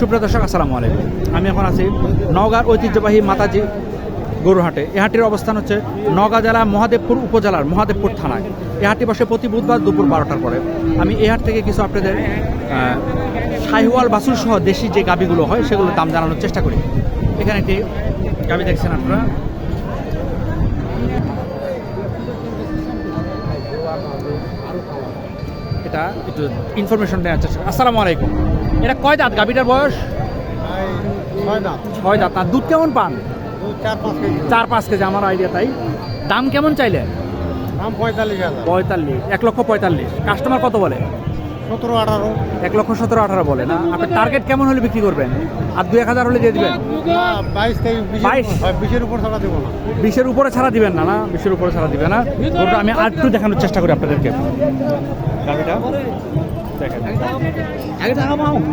সুপ্রিয় দর্শক, আসসালামু আলাইকুম। আমি এখন আছি নওগাঁর ঐতিহ্যবাহী মাতাজি গরুহাটে এ হাটির অবস্থান হচ্ছে নওগাঁ জেলা মহাদেবপুর উপজেলার মহাদেবপুর থানায়। এ বসে প্রতি বুধবার দুপুর বারোটার পরে। আমি এই হাট থেকে কিছু আপনাদের শাহিওয়াল বাসুর সহ দেশি যে গাবিগুলো হয়, সেগুলোর দাম জানানোর চেষ্টা করি। এখানে একটি গাবি দেখছেন আপনারা। এটা একটু ইনফরমেশন দেওয়ার চেষ্টা আসসালামু আলাইকুম। এটা কয় দাঁত? গাভীটার বয়স? ছয় দাঁত। আর দুধ কেমন পান? চার পাঁচ কেজি। চার পাঁচ কেজি আমার আইডিয়া তাই। দাম কেমন চাইলে পঁয়তাল্লিশ এক লক্ষ পঁয়তাল্লিশ। কাস্টমার কত বলে? সতেরো আঠারো। এক লক্ষ সতেরো আঠারো বলে না? আপনি টার্গেট কেমন হলে বিক্রি করবেন? আর দু এক হাজার হলে দিয়ে দিবেন? বাইশ বাইশ? উপর- বিশের উপর ছাড়া দেবো না। বিশের উপরে ছাড়া দিবেন না না? বিশের উপরে ছাড়া দিবেন না? গরুটা আমি আর একটু দেখানোর চেষ্টা করি আপনাদেরকে। দেখেন।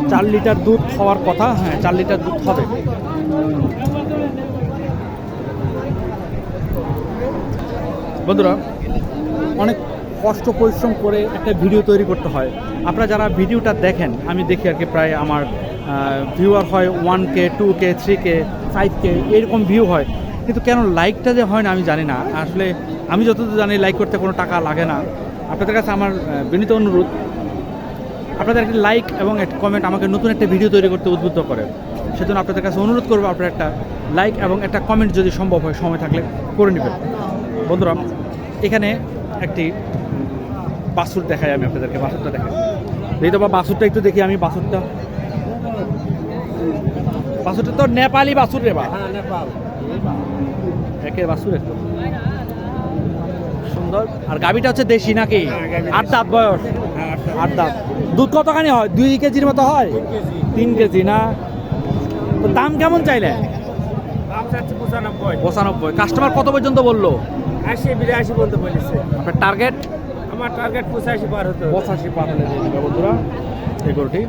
চার লিটার দুধ খাওয়ার কথা হ্যাঁ চার লিটার দুধ হবে। বন্ধুরা অনেক কষ্ট পরিশ্রম করে একটা ভিডিও তৈরি করতে হয়। আপনারা যারা ভিডিওটা দেখেন, আমি দেখি আর কি প্রায় আমার ভিউয়ার হয় one K two K three K five K এরকম ভিউ হয়। কিন্তু কেন লাইকটা যে হয় না আমি জানি না। আসলে আমি যতদূর জানি লাইক করতে কোনো টাকা লাগে না। আপনাদের কাছে আমার বিনীত অনুরোধ, আপনাদের একটি লাইক এবং একটা কমেন্ট আমাকে নতুন একটা ভিডিও তৈরি করতে উদ্বুদ্ধ করে। সেজন্য আপনাদের কাছে অনুরোধ করব, আপনারা একটা লাইক এবং একটা কমেন্ট যদি সম্ভব হয়, সময় থাকলে করে নেবেন। বন্ধুরা, এখানে একটি বাসুর দেখাই আমি আপনাদেরকে বাসুরটা দেখাই। এই তো বাসুরটা একটু দেখি আমি বাসুরটা। বাসুরটা তো নেপালি বাসুর রে বা। হ্যাঁ একে বাসুর একটু সুন্দর। আর গাবিটা হচ্ছে দেশি নাকি? হ্যাঁ, আট দাঁত বয়স। হ্যাঁ আট দাঁত। দুধ কতখানি হয়? দুই কেজির মতো হয়? তিন কেজি না? তো দাম কেমন চাইলে? পঁচানব্বই। পঁচানব্বই। কাস্টমার কত পর্যন্ত বলল? আশি বিরাশি পর্যন্ত বলেছে। আপনার টার্গেট আমার টার্গেট পঁচাশি পার হতো পঁচাশি পার হলে দিয়ে দেবে বন্ধুরা এই গরুটি।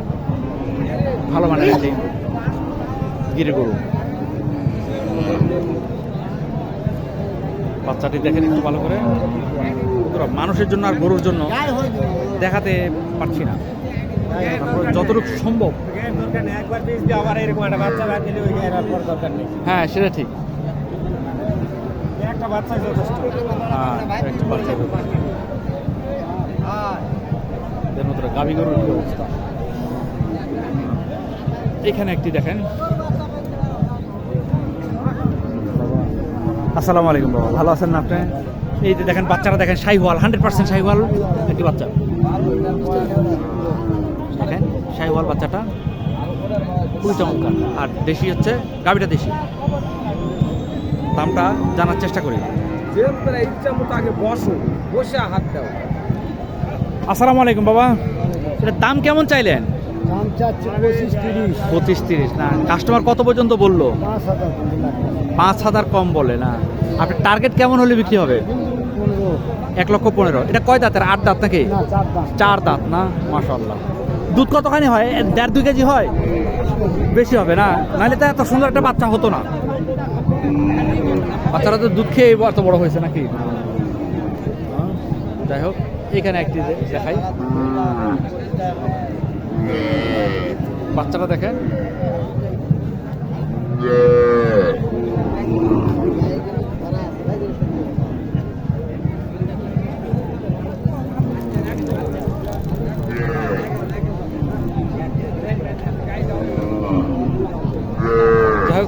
ভালো মানের একটি গিরি গরু। বাচ্চাটি দেখেন একটু ভালো করে। বন্ধুরা মানুষের জন্য আর গরুর জন্য দেখাতে পারছি না। যতটুকু সম্ভব। একবার আবার এরকম একটা বাচ্চা বাদ ওই এর আর পর দরকার নেই। হ্যাঁ সেটা ঠিক। একটা বাচ্চা যথেষ্ট। হ্যাঁ একটু বাচ্চা গাভী গরুর অবস্থা? এখানে একটি দেখেন। আসসালামু আলাইকুম বাবা, ভালো আছেন না আপনি? এই যে দেখেন বাচ্চারা দেখেন শাহিওয়াল হান্ড্রেড পার্সেন্ট শাহিওয়াল একটি বাচ্চা। দেখেন শাহিওয়াল বাচ্চাটা খুবই চমৎকার। আর দেশি হচ্ছে, গাভীটা দেশি। দামটা জানার চেষ্টা করি। মতো আগে বসো, বসে হাত দাও। আসসালামু আলাইকুম বাবা। এটার দাম কেমন চাইলেন? দাম চাচ্ছে পঁচিশ তিরিশ। পঁচিশ তিরিশ না। কাস্টমার কত পর্যন্ত বলল? পাঁচ হাজার কম বলে। না। আপনার টার্গেট কেমন হলে বিক্রি হবে? এক লক্ষ পনেরো। এটা কয় দাঁতের? আট দাঁত নাকি? না চার দাঁত। না? মাশাল্লাহ দুধ কতখানি হয়? দেড় দুই কেজি হয়? বেশি হবে না? নাহলে তো এত সুন্দর একটা বাচ্চা হতো না। বাচ্চারা তো দুধ খেয়ে এত বড় হয়েছে নাকি? যাই হোক। এখানে একটি দেখাই। বাচ্চাটা দেখেন।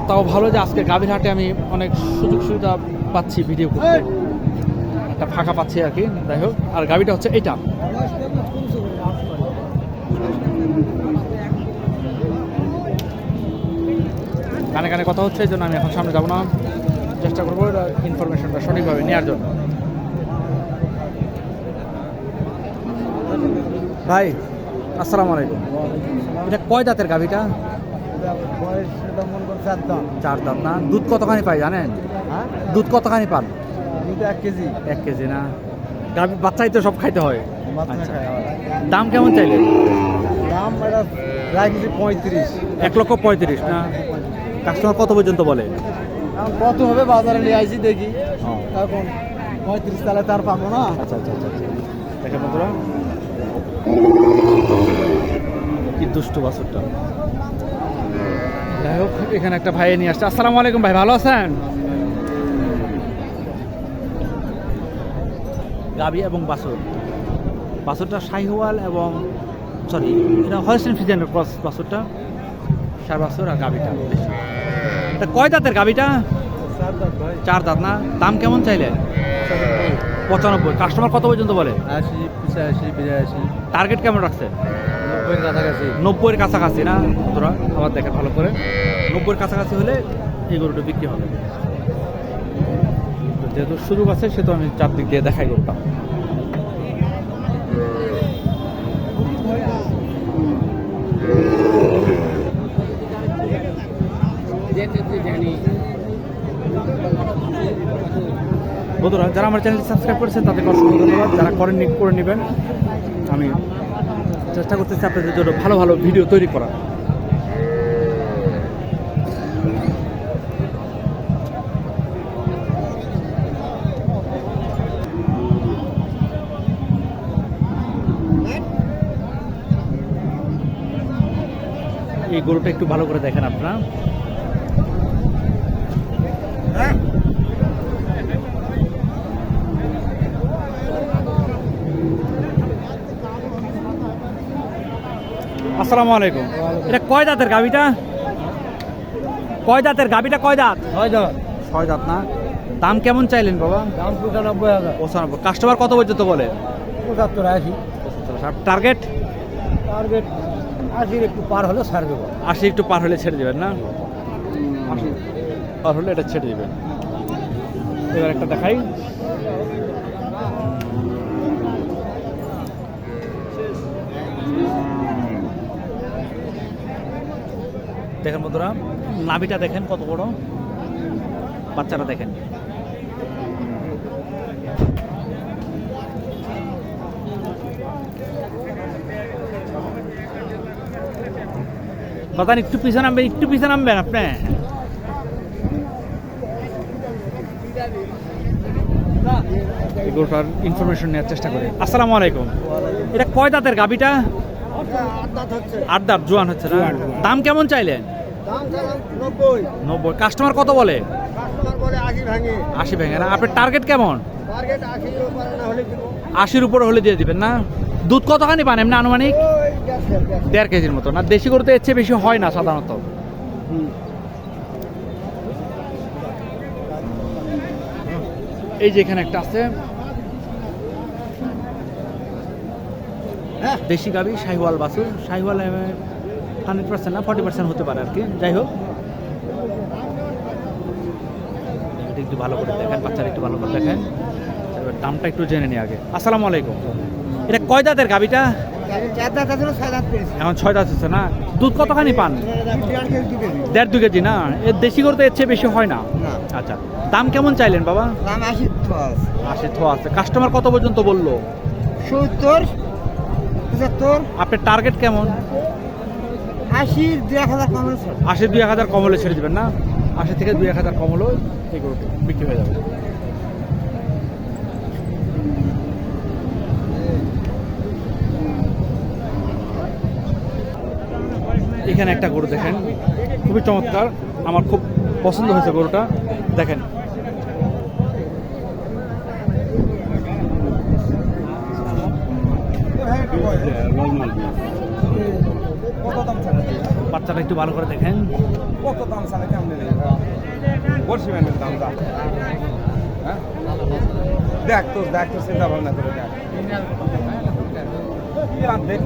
তাও ভালো যে আজকে গাভীর হাটে আমি অনেক সুযোগ সুবিধা পাচ্ছি ভিডিও করতে। একটা ফাঁকা পাচ্ছি আর কি যাই হোক। আর গাভীটা হচ্ছে এটা। কানে কানে কথা হচ্ছে এই জন্য আমি এখন সামনে যাব না। চেষ্টা করব ইনফরমেশনটা সঠিকভাবে নেওয়ার জন্য। ভাই আসসালামু আলাইকুম। এটা কয় দাঁতের গাভীটা চার দাঁত। না? দুধ কতখানি পাই জানেন? হ্যাঁ? দুধ কতখানি পান? এক কেজি। এক কেজি না? গাভী বাচ্চাই তো সব খাইতে হয়। আচ্ছা। দাম কেমন চাইলে? দাম এটা রাখছি পঁয়ত্রিশ। এক লক্ষ পঁয়ত্রিশ না? কাস্টমার কত পর্যন্ত বলে? এখন কত হবে বাজারে নিয়ে আইছি দেখি। এখন পঁয়ত্রিশ তাহলে তার পাবো না। আচ্ছা আচ্ছা আচ্ছা আচ্ছা। বন্ধুরা। কি দুষ্টু বাছুরটা। যাই হোক এখানে একটা ভাই নিয়ে আসছে। আসসালামু আলাইকুম ভাই ভালো আছেন? গাবি এবং বাসুর। বাসুরটা শাহিওয়াল এবং সরি এটা হলস্টেন ফিজিয়ানের ক্রস বাসুরটা সার বাসুর আর গাবিটা। তা কয় দাঁতের গাবিটা? চার দাঁত না? দাম কেমন চাইলে? পঁচানব্বই। কাস্টমার কত পর্যন্ত বলে? আশি পঁচাশি বিরাশি। টার্গেট কেমন রাখছে? নব্বইয়ের কাছাকাছি। নব্বইয়ের কাছাকাছি না? তোরা আবার দেখেন ভালো করে। নব্বইয়ের কাছাকাছি হলে এই গরুটা বিক্রি হবে। যেহেতু সুযোগ আছে সে তো আমি চারদিক দিয়ে দেখাই করতাম। বন্ধুরা, যারা আমার চ্যানেলটি সাবস্ক্রাইব করেছেন, তাদেরকে অসংখ্য ধন্যবাদ। যারা করেন করে নেবেন। আমি চেষ্টা করতেছি আপনাদের জন্য ভালো ভালো ভিডিও তৈরি করা এই গরুটা একটু ভালো করে দেখেন আপনারা। আসসালামু আলাইকুম। এটা কয় দাঁতের গাবিটা কয় দাঁতের গাবিটা কয় দাঁত? হয় দাম ছয় দাঁত না? দাম কেমন চাইলেন বাবা? দাম পঁচানব্বই হাজার। পঁচানব্বই। কাস্টমার কত পর্যন্ত বলে? পঁচাত্তর আশি। টার্গেট টার্গেট আশির একটু পার হলে ছাড় দেবো। আশি একটু পার হলে ছেড়ে দেবেন না? পার হলে এটা ছেড়ে দেবেন। এবার একটা দেখাই। দেখেন বন্ধুরা নাভিটা দেখেন কত বড়। বাচ্চারা দেখেন। কথা একটু পিছনে নামবেন একটু পিছনে নামবেন আপনি। এই গরুটার ইনফরমেশন নেওয়ার চেষ্টা করি। আসসালামু আলাইকুম। এটা কয় দাঁতের গাবিটা আট দাঁত জোয়ান হচ্ছে না? দাম কেমন চাইলেন? নব্বই। কাস্টমার কত বলে? আশি ভেঙে। না। আপনার টার্গেট কেমন? আশির উপরে হলে দিব। আশির উপরে হলে দিয়ে দিবেন না? দুধ কতখানি পান এমনি আনুমানিক? দেড় কেজির মতো না? দেশি গরুতে এর চেয়ে বেশি হয় না সাধারণত। এই যে এখানে একটা আছে। দেশি গাবি, শাহিওয়াল বাসুর শাহিওয়াল হান্ড্রেড পার্সেন্ট না, ফর্টি পার্সেন্ট হতে পারে আর কি। যাই হোক। একটু ভালো করে দেখেন, বাচ্চারা একটু ভালো করে দেখেন। দামটা একটু জেনে নিই আগে। আসসালামু আলাইকুম। এটা কয় দাঁতের গাবিটা? এখন ছয় দাঁত হচ্ছে না? দুধ কতখানি পান? দেড় দু কেজি না? এর দেশি গরুতে এর চেয়ে বেশি হয় না। আচ্ছা দাম কেমন চাইলেন বাবা? দাম আশি আশি থো আছে। কাস্টমার কত পর্যন্ত বলল? সত্তর পঁচাত্তর। আপনার টার্গেট কেমন? আশি দুই এক হাজার কম হয়েছে আশি দুই এক হাজার কম হলে ছেড়ে দেবেন না? আশি থেকে দুই এক হাজার কম হলেও এই গরুটা বিক্রি হয়ে যাবে। এখানে একটা গরু দেখেন। খুবই চমৎকার। আমার খুব পছন্দ হয়েছে গরুটা। দেখেন। কত দাম বাচ্চাটা একটু ভালো করে দেখেন। কত দাম কেমন দাম দাম দেখ। তোর দেখ তোর চিন্তা ভাবনা করে দেখ দেখ।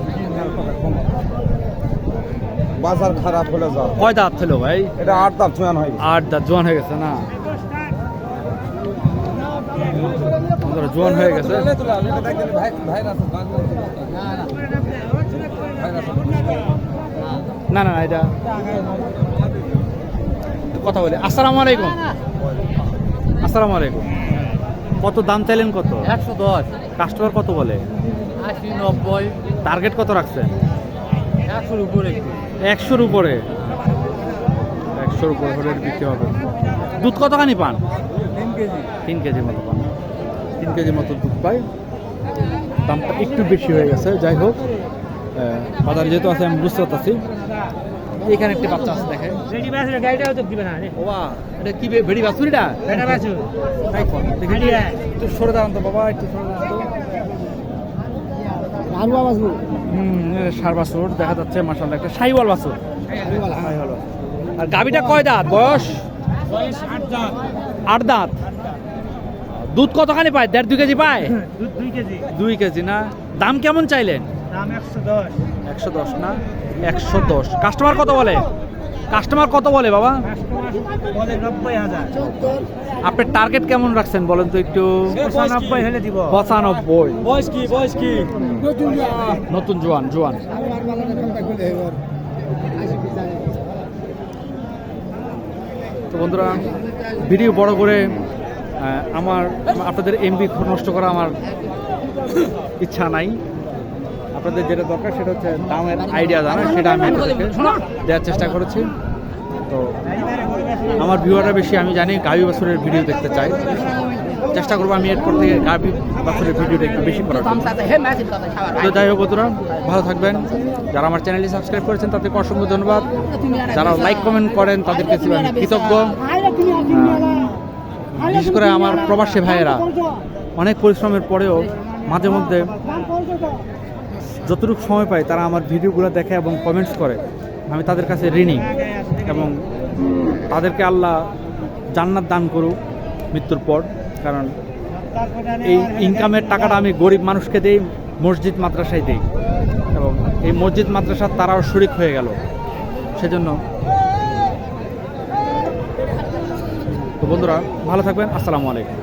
বাজার খারাপ হলে যাও। কয় দাঁত ছিল ভাই? এটা আট দাম ছয়ান হয় আট দাঁত জোয়ান হয়ে গেছে না? জোয়ান হয়ে গেছে? না না না, এটা কথা বলি। আসসালামু আলাইকুম। আসসালামু আলাইকুম। কত দাম চাইলেন কত? একশো দশ। কাস্টমার কত বলে? আশি নব্বই। টার্গেট কত রাখছেন? একশোর উপরে। একশোর উপরে। একশোর উপরে হলে বিক্রি হবে। দুধ কতখানি পান? তিন কেজি। তিন কেজির মতো পান। তিন কেজির মতো দুধ পাই। দামটা একটু বেশি হয়ে গেছে যাই হোক। বাজারে যেহেতু আছে আমি বুঝতে পারছি এখানে একটি বাচ্চা আছে দেখে রেডি বাসের গাড়িটাও তো দিবে না রে। বাবা এটা কি ভেড়ি বাছুরিটা বেটা বাসু তাই কর দেখি। একটু সরে দাঁড়ান তো বাবা একটু সরে দাঁড়ান তো। হুম সার বাছুর দেখা যাচ্ছে মাসাল্লাহ একটা সাইওয়াল বাছুর। আর গাবিটা কয় দাঁত? বয়স? বয়স আট দাঁত। দুধ কতখানি পায়? দেড় দুই কেজি পায়? দুই কেজি। দুই কেজি না? দাম কেমন চাইলেন? একশো দশ না? একশো দশ। কাস্টমার কত বলে? কাস্টমার কত বলে বাবা? আপনার টার্গেট কেমন রাখছেন বলেন তো একটু? পঁচানব্বই হলে দিব। পঁচানব্বই। বয়স কি? বয়স কি? নতুন জোয়ান। জোয়ান তো বন্ধুরা ভিডিও বড় করে আমার আপনাদের এমবি নষ্ট করা আমার ইচ্ছা নাই। আপনাদের যেটা দরকার সেটা হচ্ছে দামের আইডিয়া জানা সেটা আমি দেওয়ার চেষ্টা করেছি। তো আমার ভিউয়াররা বেশি, আমি জানি গাবি বাছুরের ভিডিও দেখতে চাই। চেষ্টা করব আমি এরপর থেকে গাবি বাছুরের ভিডিওটা একটু বেশি করার। তো যাই হোক বন্ধুরা, ভালো থাকবেন। যারা আমার চ্যানেলটি সাবস্ক্রাইব করেছেন, তাদেরকে অসংখ্য ধন্যবাদ। যারা লাইক কমেন্ট করেন, তাদেরকে আমি কৃতজ্ঞ। বিশেষ করে আমার প্রবাসী ভাইয়েরা, অনেক পরিশ্রমের পরেও মাঝে মধ্যে যতটুকু সময় পাই তারা আমার ভিডিওগুলো দেখে এবং কমেন্টস করে। আমি তাদের কাছে ঋণী। এবং তাদেরকে আল্লাহ জান্নাত দান করুক মৃত্যুর পর। কারণ এই ইনকামের টাকাটা আমি গরিব মানুষকে দেই, মসজিদ, মাদ্রাসায় দেই। এবং এই মসজিদ, মাদ্রাসার তারাও শরিক হয়ে গেল। সেজন্য তো বন্ধুরা, ভালো থাকবেন। আসসালামু আলাইকুম।